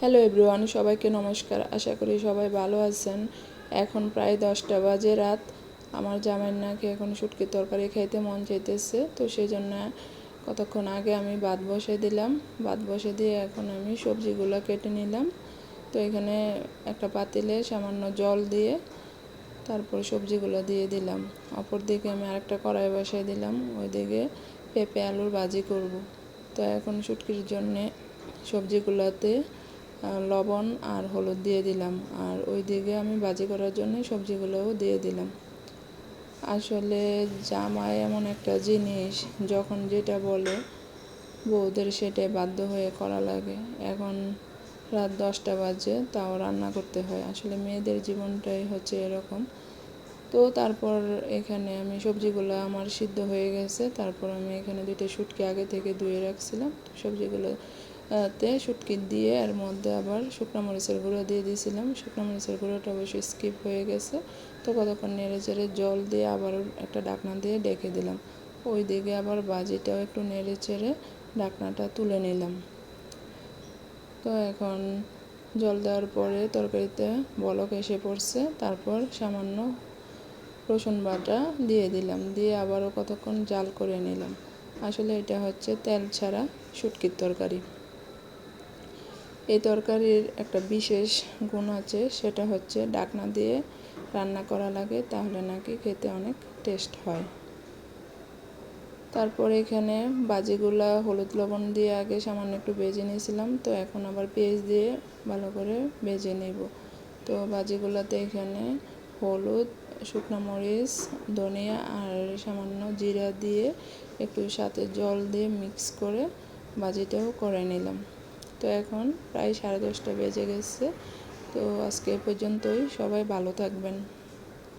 Hello everyone সবাইকে নমস্কার। আশা করি সবাই ভালো আছেন। এখন প্রায় দশটা বাজে রাত। আমার জামাইয়ের নাকি এখন শুটকি তরকারি খাইতে মন চাইতেছে, তো সেই জন্য কতক্ষণ আগে আমি ভাত বসে দিলাম। ভাত বসে দিয়ে এখন আমি সবজিগুলো কেটে নিলাম। তো এখানে একটা পাতিলে সামান্য জল দিয়ে তারপর সবজিগুলো দিয়ে দিলাম। অপর দিকে আমি আরেকটা কড়াই বসাই দিলাম। ওইদিকে পেঁপে আলুর ভাজি করব। তো এখন শুটকির জন্যে সবজিগুলোতে লবণ আর হলুদ দিয়ে দিলাম। আর ওই দিকে আমি বাজি করার জন্য সবজিগুলোও দিয়ে দিলাম। আসলে জামাই এমন একটা জিনিস, যখন যেটা বলে, বউদের সেটাই বাধ্য হয়ে করা লাগে। এখন রাত দশটা বাজে, তাও রান্না করতে হয়। আসলে মেয়েদের জীবনটাই হচ্ছে এরকম। তো তারপর এখানে আমি সবজিগুলো আমার সিদ্ধ হয়ে গেছে। তারপর আমি এখানে দুইটা শুটকি আগে থেকে ধুয়ে রাখছিলাম। সবজিগুলো তে শুটকি দিয়ে এর মধ্যে আবার শুকনো মরিচের গুঁড়ো দিয়ে দিয়েছিলাম। শুকনো মরিচের গুঁড়োটা অবশ্যই স্কিপ হয়ে গেছে। তো কতক্ষণ নেড়ে চেড়ে জল দিয়ে আবার একটা ডাকনা দিয়ে ডেকে দিলাম। ওই দিকে আবার বাজিটাও একটু নেড়ে চেড়ে ডাকনাটা তুলে নিলাম। তো এখন জল দেওয়ার পরে তরকারিতে বলক এসে পড়ছে। তারপর সামান্য রসুন বাটা দিয়ে দিলাম। দিয়ে আবারও কতক্ষণ জাল করে নিলাম। আসলে এটা হচ্ছে তেল ছাড়া শুটকির তরকারি। এই তরকারির একটা বিশেষ গুণ আছে, সেটা হচ্ছে ডাকনা দিয়ে রান্না করা লাগে, তাহলে নাকি খেতে অনেক টেস্ট হয়। তারপর এখানে বাজিগুলা হলুদ লবণ দিয়ে আগে সামান্য একটু বেজে নিয়েছিলাম, তো এখন আবার পেঁয়াজ দিয়ে ভালো করে বেজে নেব। তো বাজিগুলোতে এখানে হলুদ, শুকনো মরিচ, ধনিয়া আর সামান্য জিরা দিয়ে একটু সাথে জল দিয়ে মিক্স করে বাজিটাও করে নিলাম। তো এখন প্রায় সাড়ে দশটা বেজে গেছে। তো আজকে পর্যন্তই। সবাই ভালো থাকবেন।